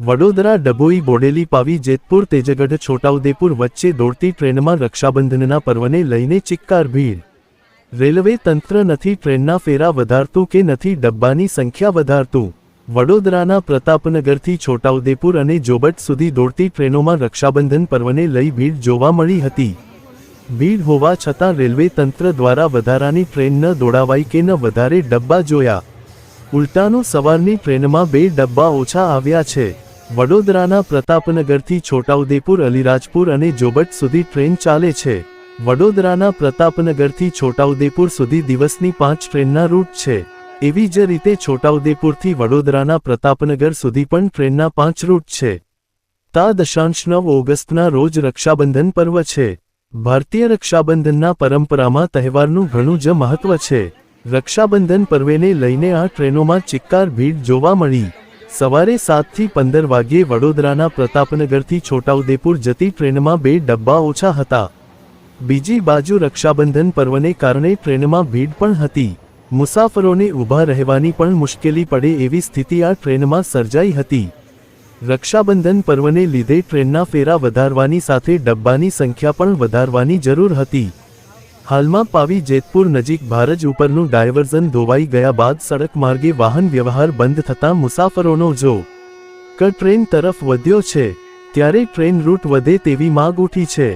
વડોદરા ડભોઈ બોડેલી પાવી જેતપુર તેજગઢ છોટાઉદેપુર વચ્ચે દોડતી ટ્રેનમાં રક્ષાબંધનના પર્વને લઈને ચિક્કાર ભીડ. રેલવે તંત્ર નથી ટ્રેનના ફેરા વધારતું કે નથી ડબ્બાની સંખ્યા વધારતું. વડોદરાના પ્રતાપનગરથી છોટાઉદેપુર અને જોબટ સુધી દોડતી ટ્રેનોમાં રક્ષાબંધન પર્વને લઈ ભીડ જોવા મળી હતી. ભીડ હોવા છતાં રેલવે તંત્ર દ્વારા વધારાની ટ્રેન ન દોડાવાઈ કે ન વધારે ડબ્બા જોયા. ઉલટાનું સવારની ટ્રેનમાં બે ડબ્બા ઓછા આવ્યા છે. વડોદરાના પ્રતાપનગરથી છોટાઉદેપુર, અલીરાજપુર અને જોબટ સુધી ટ્રેન ચાલે છે. વડોદરાના પ્રતાપનગરથી છોટાઉદેપુર સુધી દિવસની પાંચ ટ્રેનના રૂટ છે. એવી જ રીતે છોટાઉદેપુરથી વડોદરાના પ્રતાપનગર સુધી પણ ટ્રેનના પાંચ રૂટ છે. તા દશાંશ નવ ઓગસ્ટના રોજ રક્ષાબંધન પર્વ છે. ભારતીય રક્ષાબંધનના પરંપરામાં તહેવારનું ઘણું જ મહત્વ છે. રક્ષાબંધન પર્વેને લઈને આ ટ્રેનોમાં ચિક્કાર ભીડ જોવા મળી. સવારે સાતથી પંદર વાગ્યે વડોદરાના પ્રતાપનગરથી છોટાઉદેપુર જતી ટ્રેનમાં બે ડબ્બા ઓછા હતા. બીજી બાજુ રક્ષાબંધન પર્વને કારણે ટ્રેનમાં ભીડ પણ હતી. મુસાફરોને ઊભા રહેવાની પણ મુશ્કેલી પડે એવી સ્થિતિ આ ટ્રેનમાં સર્જાઈ હતી. રક્ષાબંધન પર્વને લીધે ટ્રેનના ફેરા વધારવાની સાથે ડબ્બાની સંખ્યા પણ વધારવાની જરૂર હતી. હાલમાં પાવી જેતપુર નજીક ભારજ ઉપરનું ડાયવર્ઝન ધોવાઈ ગયા બાદ સડક માર્ગે વાહન વ્યવહાર બંધ થતાં મુસાફરોનો જો ક ટ્રેન તરફ વધ્યો છે, ત્યારે ટ્રેન રૂટ વધે તેવી માગ ઉઠી છે.